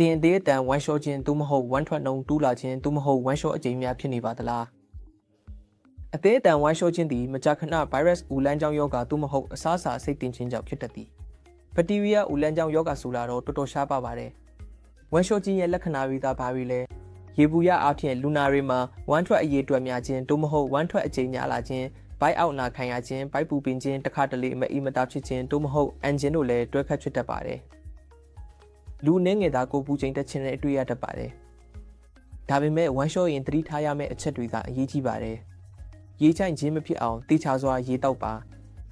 တင်အသေးအတန်ဝမ်ရှော့ခြင်းသို့မဟုတ်ဝမ်ထွက်နှုံတူးလာခြင်းသို့မဟုတ်ဝမ်ရှော့အကြိမ်များဖြစ်နေပါသလားအသေးအတန်ဝမ်ရှော့ခြင်းသည်မကြာခဏဗိုင်းရပ်စ်ဦးလန်းကြောင်းယောဂါသို့မဟုတ်အစားအစာစိတ်တင်ခြင်းကြောင့်ဖြစ်တတ်သည်ဘက်တီးရီးယားဦးလန်းကြောင်းယောဂါဆိုလာတော့တော်တော်ရှားပါပါတယ်ဝမ်ရှော့ခြင်းရဲ့လက္ခဏာတွေသာဘာတွေလဲရေဘူးရအားဖြင့်လူနာတွေမှာဝမ်ထွက်အရေးအတွက်များခြင်းသို့မဟုတ်ဝမ်ထွက်အကြိမ်များလာခြင်းဘိုက်အောက်နာခံရခြင်းဘိုက်ပူပင်ခြင်းတစ်ခါတလေမအီမတာဖြစ်ခြင်းသို့မဟုတ်အန်ဂျင်တို့လည်းတွဲခတ်ဖြစ်တတ်ပါတယ် လူနှင်းငယ်သားကိုပူချိန်တက်ခြင်းနဲ့တွေ့ရတတ်ပါတယ်ဒါပေမဲ့ဝမ်ရှော့ရင်သတိထားရမယ့်အချက်တွေကအရေးကြီးပါတယ်ရေချိုင်ခြင်းမဖြစ်အောင်တေချာစွာရေတောက်ပါ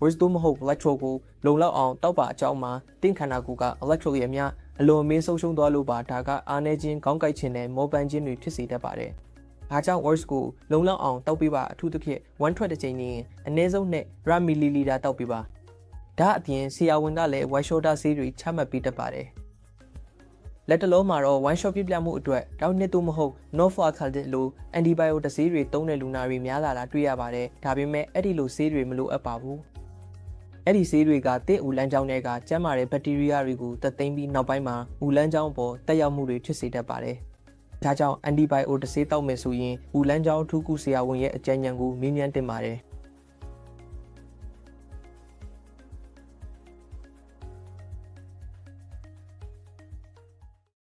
words သို့မဟုတ် electro ကိုလုံလောက်အောင်တောက်ပါအကြောင်းမှာတင့်ခန္ဓာကိုယ်က electro ရဲ့အများအလွန်အမင်းဆုံးရှုံးသွားလို့ပါဒါကအားနေခြင်းခေါင်းကိုက်ခြင်းနဲ့မောပန်းခြင်းတွေဖြစ်စေတတ်ပါတယ်။အားကြောင့် words ကိုလုံလောက်အောင်တောက်ပေးပါအထူးသဖြင့်1ထွက်တစ်ချိန်နဲ့အနည်းဆုံးနဲ့1မီလီလီတာတောက်ပေးပါ။ဒါအပြင်ဆရာဝန်ကလည်း white shoulder ဆေးတွေချမှတ်ပေးတတ်ပါတယ်။ လက်တလုံးမှာတော့ one shot ပြပြမှုအတွက်တောက်နှစ်သို့မဟုတ် norfloxacin လို antibiotic ဆေးတွေသုံးတဲ့လူနာတွေများလာတာတွေ့ရပါတယ်။ဒါပေမဲ့အဲ့ဒီလိုဆေးတွေမလိုအပ်ပါဘူး။အဲ့ဒီဆေးတွေကတင့်ဦးလန်းကြောင်းတွေကကျန်းမာတဲ့ဘက်တီးရီးယားတွေကိုတက်သိမ်းပြီးနောက်ပိုင်းမှာဦးလန်းကြောင်းပေါ်တက်ရောက်မှုတွေဖြစ်စေတတ်ပါတယ်။ဒါကြောင့် antibiotic ဆေးတောက်မယ်ဆိုရင်ဦးလန်းကြောင်းထူးကူဆရာဝန်ရဲ့အကြံဉာဏ်ကိုမေးမြန်းတင်ပါတယ်။